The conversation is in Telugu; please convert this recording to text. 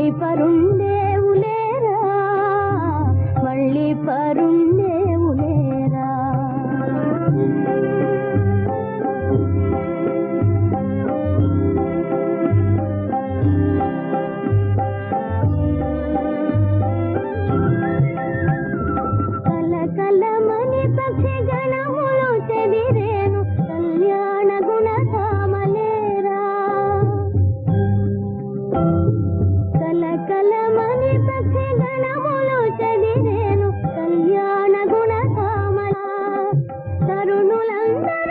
మళ్ళీ పరుండేవులేరా మళ్ళీ పరుండేవులేరా కలకలమని పక్షిగణం のラ